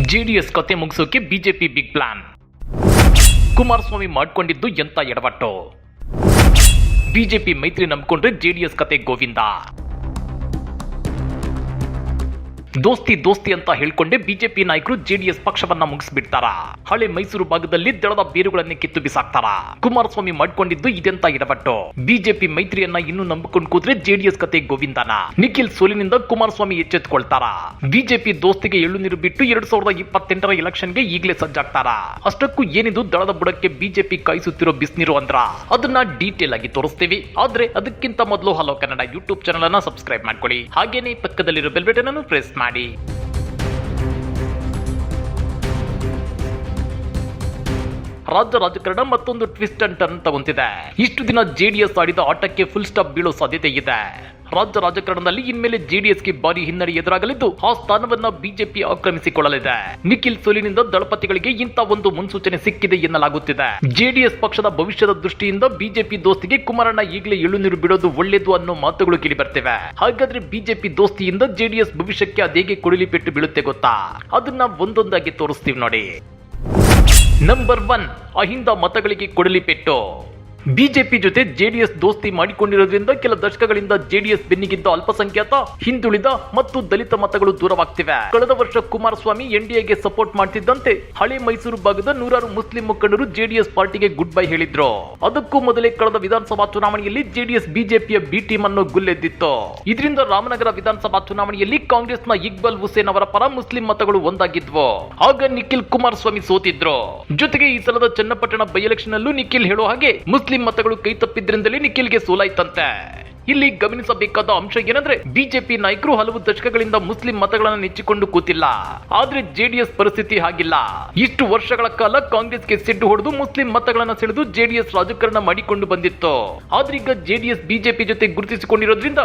JDS ಕತೆ ಮುಗಿಸೋಕೆ BJP big plan Kumaraswamy ಮಾಡ್ಕೊಂಡಿದ್ದು ಎಂತ ಎಡವಟ್ಟು? ಬಿಜೆಪಿ ಮೈತ್ರಿ ನಂಬಿಕೊಂಡ್ರೆ ಜೆಡಿಎಸ್ ಕತೆ ಗೋವಿಂದ. ದೋಸ್ತಿ ದೋಸ್ತಿ ಅಂತ ಹೇಳ್ಕೊಂಡೆ ಬಿಜೆಪಿ ನಾಯಕರು ಜೆಡಿಎಸ್ ಪಕ್ಷವನ್ನ ಮುಗಿಸ್ಬಿಡ್ತಾರ. ಹಳೆ ಮೈಸೂರು ಭಾಗದಲ್ಲಿ ದಳದ ಬೇರುಗಳನ್ನೇ ಕಿತ್ತು ಬಿಸಾಕ್ತಾರ. ಕುಮಾರಸ್ವಾಮಿ ಮಾಡ್ಕೊಂಡಿದ್ದು ಇದೆಂತ ಇಡಬಟ್ಟು ಬಿಜೆಪಿ ಮೈತ್ರಿಯನ್ನ ಇನ್ನು ನಂಬಿಕೊಂಡು ಕೂತ್ರೆ ಜೆಡಿಎಸ್ ಕತೆ ಗೋವಿಂದನ. ನಿಖಿಲ್ ಸೋಲಿನಿಂದ ಕುಮಾರಸ್ವಾಮಿ ಎಚ್ಚೆತ್ಕೊಳ್ತಾರ. ಬಿಜೆಪಿ ದೋಸ್ತಿಗೆ ಎಳ್ಳು ಬಿಟ್ಟು ಎರಡ್ ಸಾವಿರದ ಇಪ್ಪತ್ತೆಂಟರ ಎಲೆಕ್ಷನ್ಗೆ ಈಗಲೇ ಸಜ್ಜಾಗ್ತಾರ. ಅಷ್ಟಕ್ಕೂ ಏನಿದು ದಳದ ಬುಡಕ್ಕೆ ಬಿಜೆಪಿ ಕಾಯಿಸುತ್ತಿರೋ ಬಿಸ್ನೀರು ಅಂದ್ರ? ಅದನ್ನ ಡೀಟೇಲ್ ಆಗಿ ತೋರಿಸ್ತೀವಿ. ಆದ್ರೆ ಅದಕ್ಕಿಂತ ಮೊದಲು ಹಲೋ ಕನ್ನಡ ಯೂಟ್ಯೂಬ್ ಚಾನಲ್ ಅನ್ನ ಸಬ್ಸ್ಕ್ರೈಬ್ ಮಾಡ್ಕೊಳ್ಳಿ. ಹಾಗೇನೆ ಪಕ್ಕದಲ್ಲಿರೋ ಬೆಲ್ ಬಟನ್ ಅನ್ನು ಪ್ರೆಸ್ ಮಾಡಿ ರಾಜ್ಯ ರಾಜಕಾರಣ ಮತ್ತೊಂದು ಟ್ವಿಸ್ಟ್ ಅಂಡ್ ಟರ್ನ್ ತಗೊಂತಿದೆ ಇಷ್ಟು ದಿನ ಜೆಡಿಎಸ್ ಆಡಿದ ಆಟಕ್ಕೆ ಫುಲ್ ಸ್ಟಾಪ್ ಬೀಳೋ ಸಾಧ್ಯತೆ ಇದೆ. ರಾಜ್ಯ ರಾಜಕಾರಣದಲ್ಲಿ ಇನ್ಮೇಲೆ ಜೆಡಿಎಸ್ಗೆ ಭಾರಿ ಹಿನ್ನಡೆ ಎದುರಾಗಲಿದ್ದು ಆ ಸ್ಥಾನವನ್ನ ಬಿಜೆಪಿ ಆಕ್ರಮಿಸಿಕೊಳ್ಳಲಿದೆ. ನಿಖಿಲ್ ಸೋಲಿನಿಂದ ದಳಪತಿಗಳಿಗೆ ಇಂಥ ಒಂದು ಮುನ್ಸೂಚನೆ ಸಿಕ್ಕಿದೆ ಎನ್ನಲಾಗುತ್ತಿದೆ. ಜೆಡಿಎಸ್ ಪಕ್ಷದ ಭವಿಷ್ಯದ ದೃಷ್ಟಿಯಿಂದ ಬಿಜೆಪಿ ದೋಸ್ತಿಗೆ ಕುಮಾರಣ್ಣ ಈಗಲೇ ಎಳುನೀರು ಬಿಡೋದು ಒಳ್ಳೆಯದು ಅನ್ನೋ ಮಾತುಗಳು ಕೇಳಿ ಬರ್ತಿವೆ ಹಾಗಾದ್ರೆ ಬಿಜೆಪಿ ದೋಸ್ತಿಯಿಂದ ಜೆಡಿಎಸ್ ಭವಿಷ್ಯಕ್ಕೆ ಅದೇಗೆ ಕೊಡಲಿ ಪೆಟ್ಟು ಬೀಳುತ್ತೆ ಗೊತ್ತಾ? ಅದನ್ನ ಒಂದೊಂದಾಗಿ ತೋರಿಸ್ತೀವಿ ನೋಡಿ. ನಂಬರ್ ಒನ್ ಅಹಿಂದ ಮತಗಳಿಗೆ ಕೊಡಲಿ ಪೆಟ್ಟು. ಬಿಜೆಪಿ ಜೊತೆ ಜೆಡಿಎಸ್ ದೋಸ್ತಿ ಮಾಡಿಕೊಂಡಿರೋದ್ರಿಂದ ಕೆಲ ದಶಕಗಳಿಂದ ಜೆಡಿಎಸ್ ಬೆನ್ನಿಗಿದ್ದ ಅಲ್ಪಸಂಖ್ಯಾತ, ಹಿಂದುಳಿದ ಮತ್ತು ದಲಿತ ಮತಗಳು ದೂರವಾಗ್ತಿವೆ. ಕಳೆದ ವರ್ಷ ಕುಮಾರಸ್ವಾಮಿ ಎನ್ಡಿಎಗೆ ಸಪೋರ್ಟ್ ಮಾಡ್ತಿದ್ದಂತೆ ಹಳೆ ಮೈಸೂರು ಭಾಗದ ನೂರಾರು ಮುಸ್ಲಿಂ ಮುಖಂಡರು ಜೆಡಿಎಸ್ ಪಾರ್ಟಿಗೆ ಗುಡ್ ಬೈ ಹೇಳಿದ್ರು. ಅದಕ್ಕೂ ಮೊದಲೇ ಕಳೆದ ವಿಧಾನಸಭಾ ಚುನಾವಣೆಯಲ್ಲಿ ಜೆಡಿಎಸ್ ಬಿಜೆಪಿಯ ಬಿ ಟೀಮ್ ಅನ್ನು ಗುಲ್ಲೆದ್ದಿತ್ತು. ಇದರಿಂದ ರಾಮನಗರ ವಿಧಾನಸಭಾ ಚುನಾವಣೆಯಲ್ಲಿ ಕಾಂಗ್ರೆಸ್ನ ಇಕ್ಬಲ್ ಹುಸೇನ್ ಅವರ ಪರ ಮುಸ್ಲಿಂ ಮತಗಳು ಒಂದಾಗಿದ್ವು. ಆಗ ನಿಖಿಲ್ ಕುಮಾರಸ್ವಾಮಿ ಸೋತಿದ್ರು. ಜೊತೆಗೆ ಈ ಸಲದ ಚನ್ನಪಟ್ಟಣ ಬೈ ಎಲೆಕ್ಷನ್ ಅಲ್ಲೂ ನಿಖಿಲ್ ಹೇಳೋ ಹಾಗೆ ಮುಸ್ಲಿಂ ಮತಗಳು ಕೈ ತಪ್ಪಿದ್ರಿಂದಲೇ ನಿಖಿಲ್ಗೆ ಸೋಲಾಯ್ತಂತೆ. ಇಲ್ಲಿ ಗಮನಿಸಬೇಕಾದ ಅಂಶ ಏನಂದ್ರೆ ಬಿಜೆಪಿ ನಾಯಕರು ಹಲವು ದಶಕಗಳಿಂದ ಮುಸ್ಲಿಂ ಮತಗಳನ್ನು ನೆಚ್ಚಿಕೊಂಡು ಕೂತಿಲ್ಲ. ಆದ್ರೆ ಜೆಡಿಎಸ್ ಪರಿಸ್ಥಿತಿ ಹಾಗಿಲ್ಲ. ಇಷ್ಟು ವರ್ಷಗಳ ಕಾಲ ಕಾಂಗ್ರೆಸ್ಗೆ ಸಿಡ್ಡು ಹೊಡೆದು ಮುಸ್ಲಿಂ ಮತಗಳನ್ನ ಸೆಳೆದು ಜೆಡಿಎಸ್ ರಾಜಕಾರಣ ಮಾಡಿಕೊಂಡು ಬಂದಿತ್ತು. ಆದ್ರೀಗ ಜೆಡಿಎಸ್, ಬಿಜೆಪಿ ಜೊತೆ ಗುರುತಿಸಿಕೊಂಡಿರೋದ್ರಿಂದ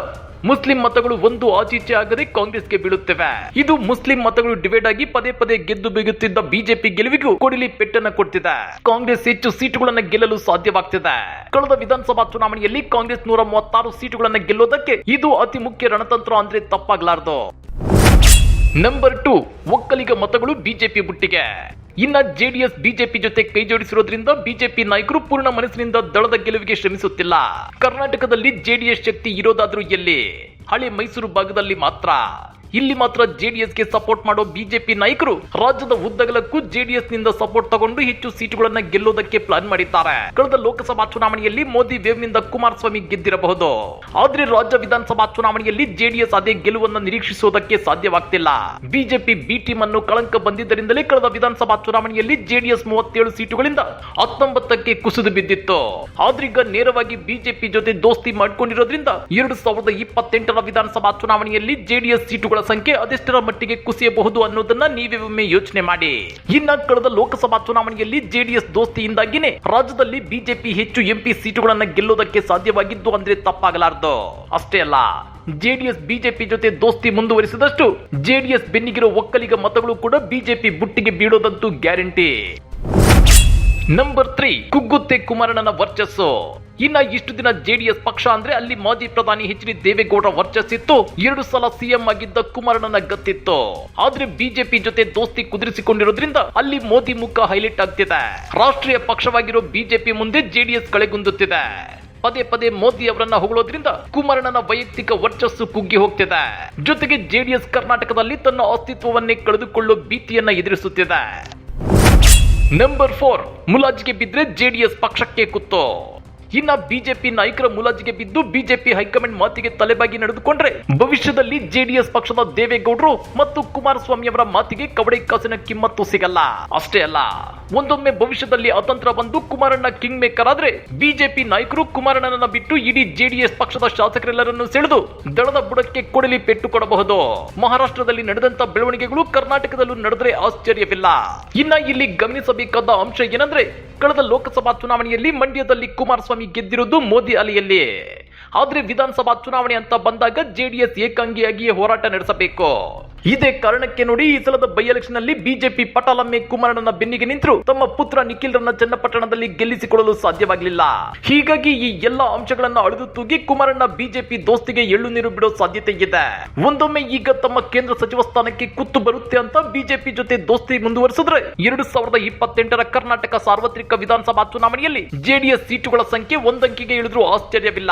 ಮುಸ್ಲಿಂ ಮತಗಳು ಒಂದು ಆಚೀಚೆ ಆಗದೆ ಕಾಂಗ್ರೆಸ್ಗೆ ಬೀಳುತ್ತವೆ. ಇದು ಮುಸ್ಲಿಂ ಮತಗಳು ಡಿವೈಡ್ ಆಗಿ ಪದೇ ಪದೇ ಗೆದ್ದು ಬಿಗುತ್ತಿದ್ದ ಬಿಜೆಪಿ ಗೆಲುವಿಗೂ ಕೊಡಲಿ ಪೆಟ್ಟನ್ನ ಕೊಡ್ತಿದೆ. ಕಾಂಗ್ರೆಸ್ ಹೆಚ್ಚು ಸೀಟುಗಳನ್ನ ಗೆಲ್ಲಲು ಸಾಧ್ಯವಾಗ್ತಿದೆ. ಕಳೆದ ವಿಧಾನಸಭಾ ಚುನಾವಣೆಯಲ್ಲಿ ಕಾಂಗ್ರೆಸ್ ನೂರ ಮೂವತ್ತಾರು ಸೀಟುಗಳನ್ನ ಗೆಲ್ಲೋದಕ್ಕೆ ಇದು ಅತಿ ಮುಖ್ಯ ರಣತಂತ್ರ ಅಂದ್ರೆ ತಪ್ಪಾಗ್ಲಾರ್ದು. ನಂಬರ್ ಟು, ಒಕ್ಕಲಿಗ ಮತಗಳು ಬಿಜೆಪಿ ಬುಟ್ಟಿಗೆ. ಇನ್ನ ಜೆಡಿಎಸ್, ಬಿಜೆಪಿ ಜೊತೆ ಕೈ ಜೋಡಿಸಿರೋದ್ರಿಂದ ಬಿಜೆಪಿ ನಾಯಕರು ಪೂರ್ಣ ಮನಸ್ಸಿನಿಂದ ದಳದ ಗೆಲುವಿಗೆ ಶ್ರಮಿಸುತ್ತಿಲ್ಲ. ಕರ್ನಾಟಕದಲ್ಲಿ ಜೆಡಿಎಸ್ ಶಕ್ತಿ ಇರೋದಾದ್ರೂ ಎಲ್ಲಿ? ಹಳೆ ಮೈಸೂರು ಭಾಗದಲ್ಲಿ ಮಾತ್ರ. ಇಲ್ಲಿ ಮಾತ್ರ ಜೆಡಿಎಸ್ಗೆ ಸಪೋರ್ಟ್ ಮಾಡೋ ಬಿಜೆಪಿ ನಾಯಕರು ರಾಜ್ಯದ ಉದ್ದಗಲಕ್ಕೂ ಜೆಡಿಎಸ್ನಿಂದ ಸಪೋರ್ಟ್ ತಗೊಂಡು ಹೆಚ್ಚು ಸೀಟುಗಳನ್ನ ಗೆಲ್ಲೋದಕ್ಕೆ ಪ್ಲಾನ್ ಮಾಡಿದ್ದಾರೆ. ಕಳೆದ ಲೋಕಸಭಾ ಚುನಾವಣೆಯಲ್ಲಿ ಮೋದಿ ವೇವ್ನಿಂದ ಕುಮಾರಸ್ವಾಮಿ ಗೆದ್ದಿರಬಹುದು. ಆದ್ರೆ ರಾಜ್ಯ ವಿಧಾನಸಭಾ ಚುನಾವಣೆಯಲ್ಲಿ ಜೆಡಿಎಸ್ ಅದೇ ಗೆಲುವನ್ನು ನಿರೀಕ್ಷಿಸುವುದಕ್ಕೆ ಸಾಧ್ಯವಾಗ್ತಿಲ್ಲ. ಬಿಜೆಪಿ ಬಿ ಟೀಮ್ ಅನ್ನು ಕಳಂಕ ಬಂದಿದ್ದರಿಂದಲೇ ಕಳೆದ ವಿಧಾನಸಭಾ ಚುನಾವಣೆಯಲ್ಲಿ ಜೆಡಿಎಸ್ ಮೂವತ್ತೇಳು ಸೀಟುಗಳಿಂದ ಹತ್ತೊಂಬತ್ತಕ್ಕೆ ಕುಸಿದು ಬಿದ್ದಿತ್ತು. ಆದ್ರೀಗ ನೇರವಾಗಿ ಬಿಜೆಪಿ ಜೊತೆ ದೋಸ್ತಿ ಮಾಡಿಕೊಂಡಿರೋದ್ರಿಂದ ಎರಡು ಸಾವಿರದ ಇಪ್ಪತ್ತೆಂಟರ ವಿಧಾನಸಭಾ ಚುನಾವಣೆಯಲ್ಲಿ ಜೆಡಿಎಸ್ ಸೀಟುಗಳ ಸಂಖ್ಯೆ ಅದೆಷ್ಟರ ಮಟ್ಟಿಗೆ ಕುಸಿಯಬಹುದು ಅನ್ನೋದನ್ನ ನೀವೇ ಒಮ್ಮೆ ಯೋಚನೆ ಮಾಡಿ. ಇನ್ನ ಕಳೆದ ಲೋಕಸಭಾ ಚುನಾವಣೆಯಲ್ಲಿ ಜೆಡಿಎಸ್ ದೋಸ್ತಿಯಿಂದಾಗಿನೇ ರಾಜ್ಯದಲ್ಲಿ ಬಿಜೆಪಿ ಹೆಚ್ಚು ಎಂಪಿ ಸೀಟುಗಳನ್ನ ಗೆಲ್ಲೋದಕ್ಕೆ ಸಾಧ್ಯವಾಗಿದ್ದು ಅಂದ್ರೆ ತಪ್ಪಾಗಲಾರದು. ಅಷ್ಟೇ ಅಲ್ಲ, ಜೆಡಿಎಸ್, ಬಿಜೆಪಿ ಜೊತೆ ದೋಸ್ತಿ ಮುಂದುವರಿಸಿದಷ್ಟು ಜೆಡಿಎಸ್ ಬೆನ್ನಿಗಿರೋ ಒಕ್ಕಲಿಗ ಮತಗಳು ಕೂಡ ಬಿಜೆಪಿ ಬುಟ್ಟಿಗೆ ಬೀಳೋದಂತೂ ಗ್ಯಾರಂಟಿ. ನಂಬರ್ ತ್ರೀ ಕುಗ್ಗುತ್ತೆ ಕುಮಾರಣ್ಣನ ವರ್ಚಸ್ಸು. ಇನ್ನ ಇಷ್ಟು ದಿನ ಜೆಡಿಎಸ್ ಪಕ್ಷ ಅಂದ್ರೆ ಅಲ್ಲಿ ಮಾಜಿ ಪ್ರಧಾನಿ ಎಚ್ ಡಿ ದೇವೇಗೌಡ ವರ್ಚಸ್ಸಿತ್ತು. ಎರಡು ಸಲ ಸಿಎಂ ಆಗಿದ್ದ ಕುಮಾರಣ್ಣನ ಗತ್ತಿತ್ತು. ಆದ್ರೆ ಬಿಜೆಪಿ ಜೊತೆ ದೋಸ್ತಿ ಕುದುರಿಸಿಕೊಂಡಿರೋದ್ರಿಂದ ಅಲ್ಲಿ ಮೋದಿ ಮುಖ ಹೈಲೈಟ್ ಆಗ್ತಿದೆ. ರಾಷ್ಟ್ರೀಯ ಪಕ್ಷವಾಗಿರೋ ಬಿಜೆಪಿ ಮುಂದೆ ಜೆಡಿಎಸ್ ಕಳೆಗುಂದುತ್ತಿದೆ. ಪದೇ ಪದೇ ಮೋದಿ ಅವರನ್ನ ಹೊಗಳೋದ್ರಿಂದ ಕುಮಾರಣ್ಣನ ವೈಯಕ್ತಿಕ ವರ್ಚಸ್ಸು ಕುಗ್ಗಿ ಹೋಗ್ತಿದೆ. ಜೊತೆಗೆ ಜೆಡಿಎಸ್ ಕರ್ನಾಟಕದಲ್ಲಿ ತನ್ನ ಅಸ್ತಿತ್ವವನ್ನೇ ಕಳೆದುಕೊಳ್ಳೋ ಭೀತಿಯನ್ನ ಎದುರಿಸುತ್ತಿದೆ. ನಂಬರ್ ಫೋರ್ ಮುಲಾಜಿಗೆ ಬಿದ್ರೆ ಜೆಡಿಎಸ್ ಪಕ್ಷಕ್ಕೆ ಕುತ್ತು. ಇನ್ನ ಬಿಜೆಪಿ ನಾಯಕರ ಮುಲಾಜಿಗೆ ಬಿದ್ದು ಬಿಜೆಪಿ ಹೈಕಮಾಂಡ್ ಮಾತಿಗೆ ತಲೆಬಾಗಿ ನಡೆದುಕೊಂಡ್ರೆ ಭವಿಷ್ಯದಲ್ಲಿ ಜೆಡಿಎಸ್ ಪಕ್ಷದ ದೇವೇಗೌಡರು ಮತ್ತು ಕುಮಾರಸ್ವಾಮಿ ಅವರ ಮಾತಿಗೆ ಕವಡೆ ಕಾಸಿನ ಕಿಮ್ಮತ್ತು ಸಿಗಲ್ಲ. ಅಷ್ಟೇ ಅಲ್ಲ. ಒಂದೊಮ್ಮೆ ಭವಿಷ್ಯದಲ್ಲಿ ಅತಂತ್ರ ಬಂದು ಕುಮಾರಣ್ಣ ಕಿಂಗ್ ಮೇಕರ್ ಆದ್ರೆ ಬಿಜೆಪಿ ನಾಯಕರು ಕುಮಾರಣ್ಣನ ಬಿಟ್ಟು ಇಡೀ ಜೆಡಿಎಸ್ ಪಕ್ಷದ ಶಾಸಕರೆಲ್ಲರನ್ನು ಸೆಳೆದು ದಳದ ಬುಡಕ್ಕೆ ಕೊಡಲಿ ಪೆಟ್ಟು ಕೊಡಬಹುದು. ಮಹಾರಾಷ್ಟ್ರದಲ್ಲಿ ನಡೆದಂತ ಬೆಳವಣಿಗೆಗಳು ಕರ್ನಾಟಕದಲ್ಲೂ ನಡೆದ್ರೆ ಆಶ್ಚರ್ಯವಿಲ್ಲ. ಇನ್ನ ಇಲ್ಲಿ ಗಮನಿಸಬೇಕಾದ ಅಂಶ ಏನಂದ್ರೆ, ಕಳೆದ ಲೋಕಸಭಾ ಚುನಾವಣೆಯಲ್ಲಿ ಮಂಡ್ಯದಲ್ಲಿ ಕುಮಾರಸ್ವಾಮಿ ಗೆದ್ದಿರುವುದು ಮೋದಿ ಅಲೆಯಲ್ಲಿ. ಆದ್ರೆ ವಿಧಾನಸಭಾ ಚುನಾವಣೆ ಅಂತ ಬಂದಾಗ ಜೆಡಿಎಸ್ ಏಕಾಂಗಿಯಾಗಿಯೇ ಹೋರಾಟ ನಡೆಸಬೇಕು. ಇದೇ ಕಾರಣಕ್ಕೆ ನೋಡಿ ಈ ಸಲದ ಬೈ ಎಲೆಕ್ಷನ್ನಲ್ಲಿ ಬಿಜೆಪಿ ಪಟಾಲಮ್ಮೆ ಕುಮಾರಣ್ಣನ ಬೆನ್ನಿಗೆ ನಿಂತರು. ತಮ್ಮ ಪುತ್ರ ನಿಖಿಲ್ರನ್ನ ಚನ್ನಪಟ್ಟಣದಲ್ಲಿ ಗೆಲ್ಲಿಸಿಕೊಳ್ಳಲು ಸಾಧ್ಯವಾಗಲಿಲ್ಲ. ಹೀಗಾಗಿ ಈ ಎಲ್ಲಾ ಅಂಶಗಳನ್ನ ಅಳೆದು ತೂಗಿ ಕುಮಾರಣ್ಣ ಬಿಜೆಪಿ ದೋಸ್ತಿಗೆ ಎಳ್ಳು ನೀರು ಬಿಡೋ ಸಾಧ್ಯತೆ ಇದೆ. ಒಂದೊಮ್ಮೆ ಈಗ ತಮ್ಮ ಕೇಂದ್ರ ಸಚಿವ ಸ್ಥಾನಕ್ಕೆ ಕುತ್ತು ಬರುತ್ತೆ ಅಂತ ಬಿಜೆಪಿ ಜೊತೆ ದೋಸ್ತಿ ಮುಂದುವರಿಸಿದ್ರೆ ಎರಡು ಸಾವಿರದ ಇಪ್ಪತ್ತೆಂಟರ ಕರ್ನಾಟಕ ಸಾರ್ವತ್ರಿಕ ವಿಧಾನಸಭಾ ಚುನಾವಣೆಯಲ್ಲಿ ಜೆಡಿಎಸ್ ಸೀಟುಗಳ ಸಂಖ್ಯೆ ಒಂದಂಕಿಗೆ ಇಳಿದ್ರೂ ಆಶ್ಚರ್ಯವಿಲ್ಲ.